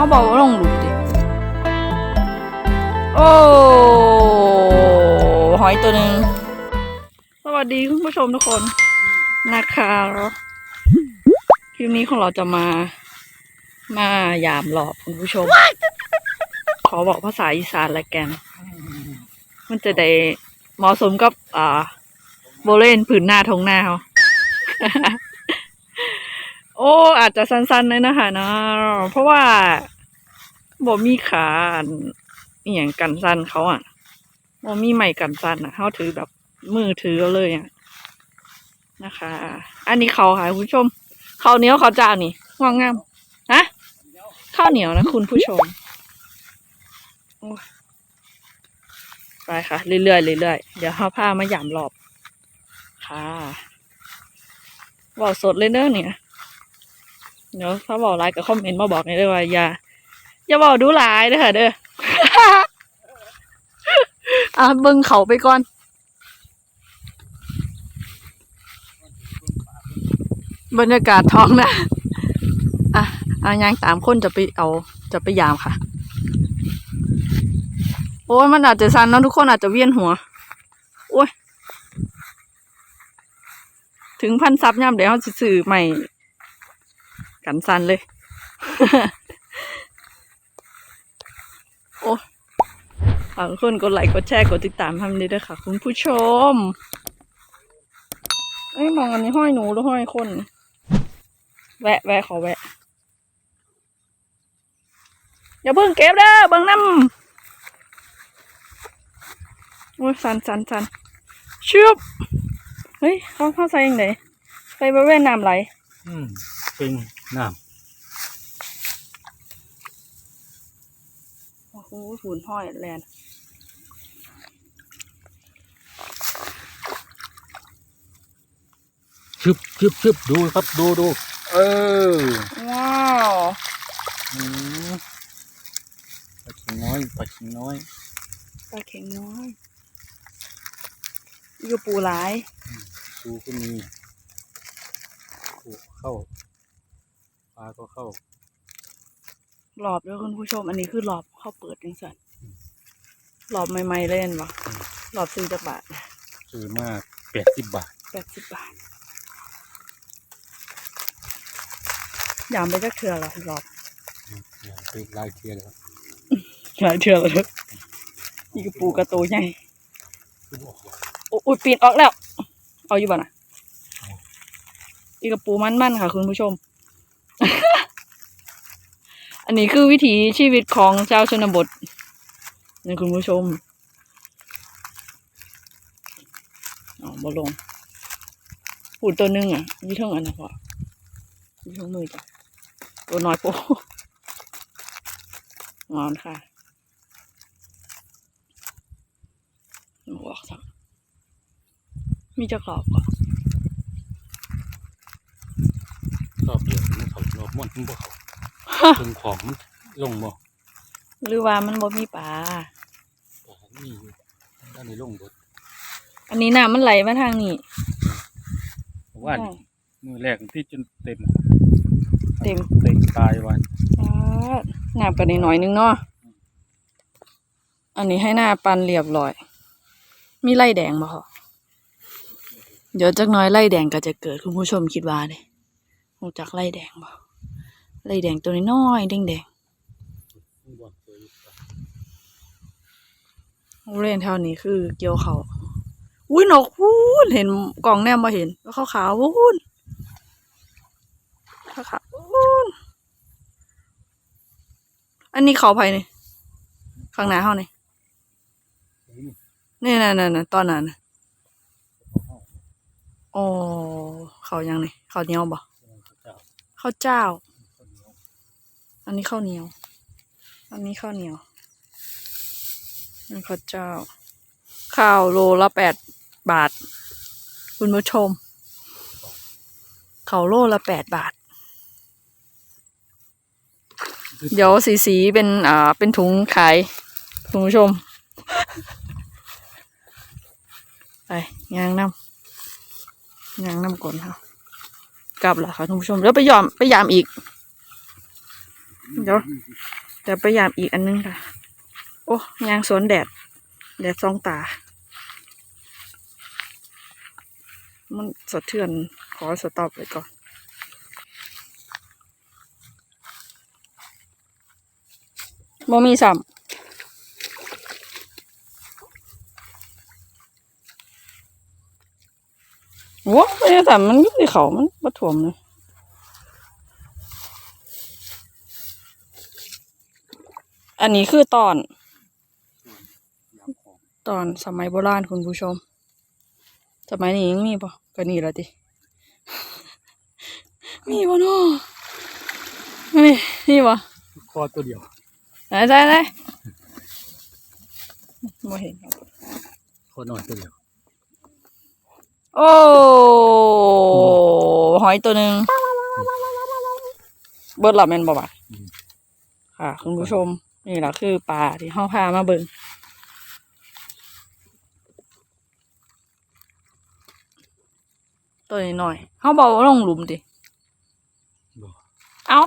เขาบอกว่าลงหลุมดิ โอ้ หอยตัวหนึ่ง สวัสดีคุณผู้ชมทุกคน นะคะคลิปนี้ของเราจะมา มายามหลอบคุณผู้ชม ขอบอกภาษาอีสานละกัน มันจะได้เหมาะสมกับ อ่าโบเล่นผืนหน้าทงหน้าเขา โอ้ อาจจะสั้นๆเลยนะคะเนาะเพราะว่าบ่มีขาอันอหย่างกันสั้นเขาอะบ่มีไม้กันสั้นอะเขาถือแบบมือถือเลยอะนะคะ อันนี้เขาค่ะคุณผู้ชมเขาเหนียวเขาจ้านี่งองงามฮะข้าวเหนียวนะคุณผู้ชมไปค่ะ เรื่อยๆเรื่อยๆเดี๋ยวเขาพามาหยามรอบค่ะบอกสดเลยเด้อเนี่ย เดี๋ยวถ้าบอกไลน์ก็คอมเมนต์มาบอกเลยว่าอย่าอย่าบอกดูหลายเด้อค่ะเด้ออะเบิ่งเขาไปก่อนบรรยากาศท้องนะอะเอายางตามคนจะไปเอาจะไปยามค่ะ โอ้ยมันอาจจะสั่นเนอะทุกคนอาจจะเวียนหัว โอ้ย ถึงพันซับย่ำเดี๋ยวเขาสิซื้อใหม่ กันสันเลย โอ้ฝากทุกคนกดไลค์กดแชร์กดติดตามทำนี้ด้วยค่ะ คุณผู้ชมเอ้ยมองอันนี้ห้อยหนูหรือห้อยคน แวะแวะขอแวะ อย่าเพิ่งเก็บเด้อเบิ่งน้ำโอ้ยสันสันสันชืบเฮ้ยเขาเข้าใส่ยังไงไปบริเวณน้ำไหล อืมเป็นน้โอ้โหหุ่นห้อยแลนำชึบชึบชึบดูครับดูดูเออ ว้าวอืมปลาชิงน้อยปลาชิงน้อยปลาเข็งน้อยอยู่ปูหลาย ดูก็มีโอ้เข้าป ลาก็เข้าหลอบด้วยคุณผู้ชม อันนี้คือหลอบเข้าเปิดจังสันหลอบใหม่ๆเล่นวะหลอบซื้อจากบาทซื้อมาแปดสิบบาทแปดสิบบาทยามไปจักเถื่อละหลอบอย่าไปไล่เทียเลยครับหลายเถื่อเลยนี่ก็ปูกระโตใหญ่ขึ้นออกมาโอ้ยปีนออกแล้ว เอาอยู่บ่น่ะอีกระปูมันๆค่ะ คุณผู้ชม อันนี้คือวิถีชีวิตของชาวชนบทนี่คุณผู้ชมอ๋อบลงปูตัวหนึงอะยี่เท่งอันนะพ่อยี่เท่งมือจ้ะตัวน้อยโปงอนค่ะบอกสักมีจะกรอบก่อนรอบเยวมันเขารอบม้วนมันบ่เขาถึงของมันลงบ่หรือว่ามันบ่มีปลาปลามีอยู่ด้านในลงบดอันนี้น้ำมันไหลมาทางนี้เพราะว่ามือแรกที่จนเต็ม เต็มเต็มตายวันอ่าน้ำกันนิดหน่อยนึงเนาะอันนี้ให้หน้าปันเรียบร้อย มีไล่แดงบ่คะเดี๋ยวจักหน้อยไล่แดงก็จะเกิดคุณผู้ชมคิดว่าเด้รู้จักไล่แดงบ่ ไล่แดงตัวน้อยๆแดงๆโรงเรียนแถวนี้คือเกี่ยวเขาอุ้ยนกพูนเห็นกล่องแนมมาเห็นแล้วขาวๆพูนขาวพูนอันนี้เขาไปนี่ข้างหน้าเขานี่นี่นั่นๆตอนนั้นน่ะอ๋อเขายังนี่เขาเนี้ยบ่ข้าเจ้า อันนี้ข้าวเหนียว อันนี้ข้าวเหนียวอันนี้ข้าวเจ้า ข้าวโลละแปดบาท คุณผู้ชมข้าวโลละแปดบาท เดี๋ยวสีสีๆเป็นอ่าเป็นถุงขายคุณผู้ชม ไปย่างน้ำย่างน้ำก่อนค่ะ กลับล้วค่ะคุณผู้ชมเดี๋ยวไปยอมไปยามอีก เดี๋ยวเดี๋ยวพยายามอีกอันนึงค่ะ โอ้ยางสวนแดด แดดซองตา มันสะเทือนขอสต็อปไว้ก่อนบ่มีซ้ำโอ้ไม่ได้ซ้ำมันยู่ในเขามันบ่ถ่วมเลย อันนี้คือตอนยามของตอนสมัยโบราณคุณผู้ชม สมัยนี้ยังมีปะก็นี่ละติมีปะเนาะมีมีปะคอตัวเดียวไหนไหนไหนไม่เห็นครับคอน้อยตัวเดียว โอ้หอยตัวหนึ่งเบิร์ดหลับแมนบ่บะค่ะคุณผู้ชม นี่แหละคือปลาที่ห้าพามาเบิงตัวนี้หน่อยเขาบอกว่าลงหลุมดิบ่เอ้า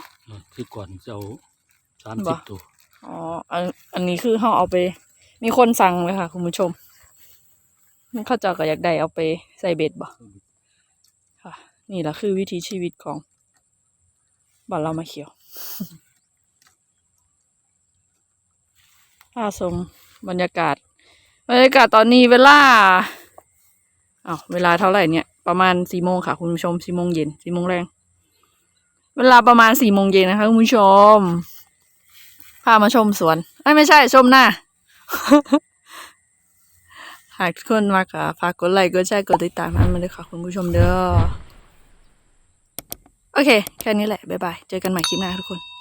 คือก่อนจะเอาสามบ่สิบตัวอ๋ออันอันนี้คือเขาเอาไป มีคนสั่งเลยค่ะ คุณผู้ชมเขาเจ้าก็อยากได้เอาไปใส่เบ็ดบ่ค่ะ นี่แหละคือวิถีชีวิตของบ้านเรามาเขียว อาสมบรรยากาศ บรรยากาศตอนนี้เวลาอ้าวเวลาเท่าไหร่เนี่ย ประมาณสี่โมงค่ะ คุณผู้ชมสี่โมงเย็นสี่โมงแรง เวลาประมาณสี่โมงเย็นนะคะคุณผู้ชม พามาชมสวนเอ้ไม่ใช่ชมหน้าหากทุกคนมากค่ะฝากกดไลค์กดแชร์กดติดตามมันมาเลยค่ะ คุณผู้ชมเด้อ โอเค แค่นี้แหละ บ๊ายบาย เจอกันใหม่คลิปหน้าทุกคน